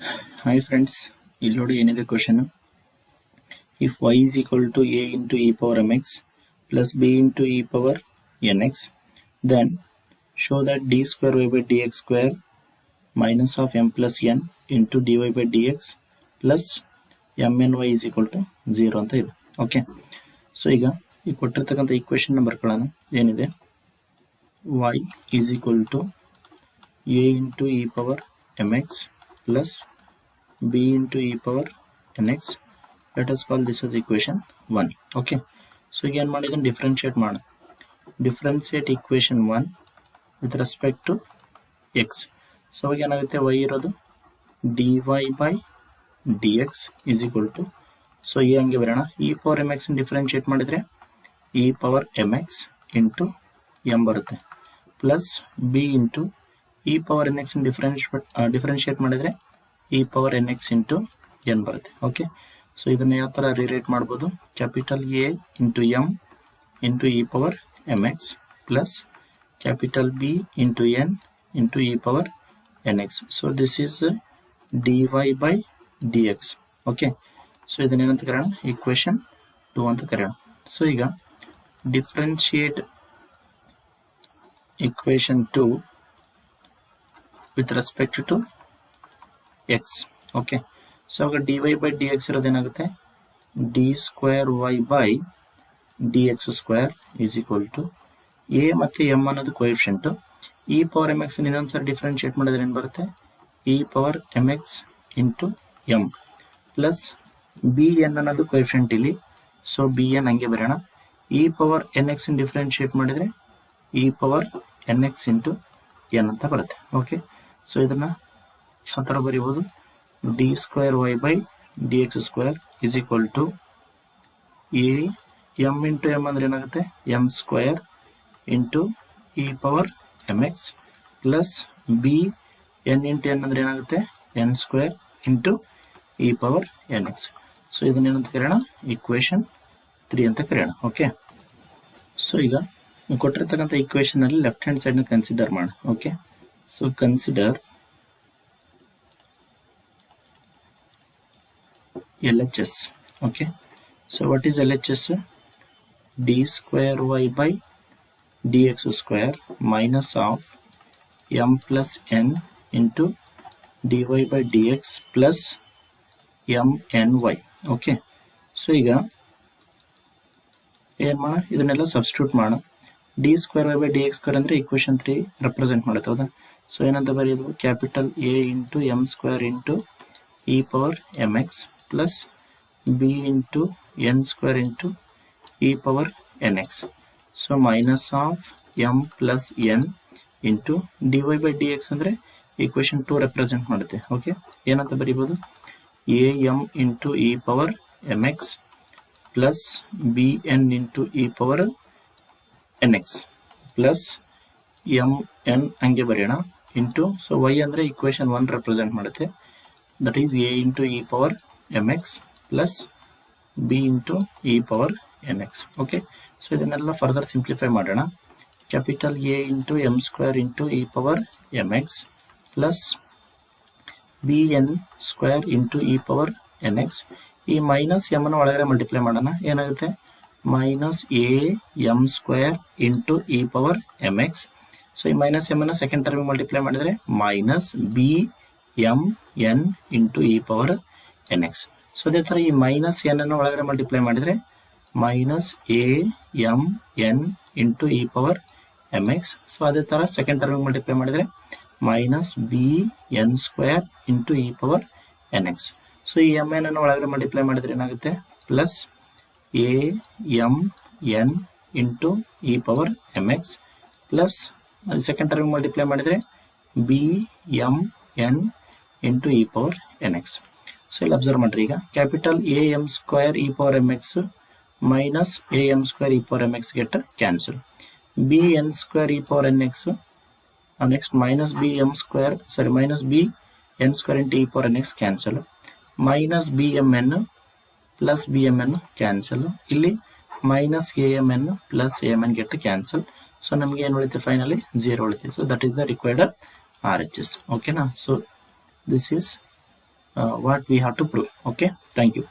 Hi friends ಇಲ್ಲಿ ನೋಡಿ ಏನಿದೆ question if y is equal to a into e power m x plus b into e power n x then show that d square y by d x square minus of m plus n into d y by d x plus m n y is equal to zero ಅಂತ ಇದೆ. Okay so ಈಗ ಈ ಕೊಟ್ಟಿರ್ತಕ್ಕಂಥ equation ಬರ್ಕೊಳ್ಳೋಣ ಏನಿದೆ? Y is equal to a into e power m x plus b into e power nx let us call this as equation 1 okay. So ಈಗ ಏನು ಮಾಡಿದ್ರೆ ಡಿಫ್ರೆನ್ಶಿಯೇಟ್ ಮಾಡು differentiate equation 1 with respect to x so ಅವಾಗ ಏನಾಗುತ್ತೆ y ಇರೋದು dy to so ಈ ಹಂಗೆ ಬರೋಣ e power m x differentiate ಮಾಡಿದರೆ ಎಂ ಎಕ್ಸ್ ಇಂಟು ಎಂ ಬರುತ್ತೆ. Plus b into e power n x differentiate differentiate ಮಾಡಿದರೆ e power n x into n ಬರುತ್ತೆ. ಓಕೆ ಸೊ ಇದನ್ನು ಯಾವ ಥರ ರಿರೇಟ್ ಮಾಡ್ಬೋದು? Capital a into m into e power m x plus capital b into n into e power n x so this is d y by d x okay so ಇದನ್ನೇನಂತ ಕರೆಯೋಣ? Equation two ಅಂತ ಕರೆಯೋಣ. So ಈಗ differentiate equation 2 with respect to x. Okay. So ಆಗ dy by dx ಇರೋದೇನಾಗುತ್ತೆ d square y by dx square is equal to a ಮತ್ತೆ m ಅನ್ನೋದು coefficient e power m x ಇನ್ನೊಂದ್ಸರಿ differentiate ಮಾಡಿದ್ರೆ ಏನು ಬರುತ್ತೆ e power m x into m plus b n ಅನ್ನೋದು coefficient ಇಲ್ಲಿ ಸೊ ಬಿ ಎನ್ ಹಂಗೆ ಬರೋಣ e power n x differentiate ಮಾಡಿದ್ರೆ e power n x into n ಅಂತ ಬರುತ್ತೆ ಓಕೆ ಸೊ ಇದನ್ನ ಯಾವ ಥರ ಬರೀಬೋದು? D square y by d x square is equal to a m into m ಅಂದ್ರೆ ಏನಾಗುತ್ತೆ? M square into e power m x plus b n into n ಅಂದ್ರೆ ಏನಾಗುತ್ತೆ? N square into e power n x so ಇದನ್ನೇನಂತ ಕರೆಯೋಣ? Equation three ಅಂತ ಕರೆಯೋಣ. Okay so ಈಗ ಕೊಟ್ಟಿರ್ತಕ್ಕಂಥ equation ಅಲ್ಲಿ ಲೆಫ್ಟ್ ಹ್ಯಾಂಡ್ ಸೈಡ್ನ ಕನ್ಸಿಡರ್ ಮಾಡೋಣ. Okay what is L H S d square y by d x square minus of m plus n into d y by d x plus m n y okay so ಈಗ ಏನ್ ಮಾಡ ಇದನ್ನೆಲ್ಲ substitute ಮಾಡ d square y by d x square ಅಂದ್ರೆ equation three represent ಮಾಡುತ್ತೆ, ಹೌದಾ? So ಏನಂತ ಬರೆಯೋದು? Capital a into m square into e power m x plus b into n square into e power n x so minus of m plus n into d y by d x ಅಂದ್ರೆ equation two represent ಮಾಡುತ್ತೆ. Okay ಏನಂತ ಬರೀಬೋದು? A m into e power m x plus b n into e power n x plus m n ಹಂಗೆ ಬರೆಯೋಣ. Into so Y ಅಂದರೆ equation one represent ಮಾಡುತ್ತೆ. That is a into e power m x plus b into e power n x okay so ಇದನ್ನೆಲ್ಲ further simplify ಮಾಡೋಣ. Capital a into m square into e power m x plus b n square into e power n x ಈ minus m ಅನ್ನು ಒಳಗಡೆ multiply ಮಾಡೋಣ. ಏನಾಗುತ್ತೆ? Minus a m square into e power m x so ಈ minus m ಅನ್ನು second term multiply ಮಾಡಿದ್ರೆ minus b m n into e power n x so ಅದೇ ಥರ ಈ ಮೈನಸ್ ಎನ್ ಅನ್ನು ಒಳಗಡೆ ಮಲ್ಟಿಪ್ಲೈ ಮಾಡಿದ್ರೆ minus a m n into e power m x so ಅದೇ ಥರ ಸೆಕೆಂಡ್ ಟರ್ಮ್ ಮಲ್ಟಿಪ್ಲೈ ಮಾಡಿದ್ರೆ minus b n square into e power n x so ಈ ಎಂ ಎನ್ ಅನ್ನು ಒಳಗಡೆ ಮಲ್ಟಿಪ್ಲೈ ಮಾಡಿದ್ರೆ ಏನಾಗುತ್ತೆ? Plus a m n into e power m x plus second term multiply ಮಾಡಿದರೆ b m n into e power n x so ಇಲ್ಲಿ observe ಮಾಡ್ರಿ ಈಗ. Capital a m square e power m x minus a m square e power m x get cancel b n square e power n x next minus b m square sorry minus b n square into e power n x cancel minus b m n plus b m n cancel ಇಲ್ಲಿ minus a m n plus a m n get cancel so ನಮಗೆ ಏನ್ ಉಳಿತೆ finally zero ಉಳಿತೆ. So that is the required R H S ಓಕೆನಾ so this is what we have to prove okay thank you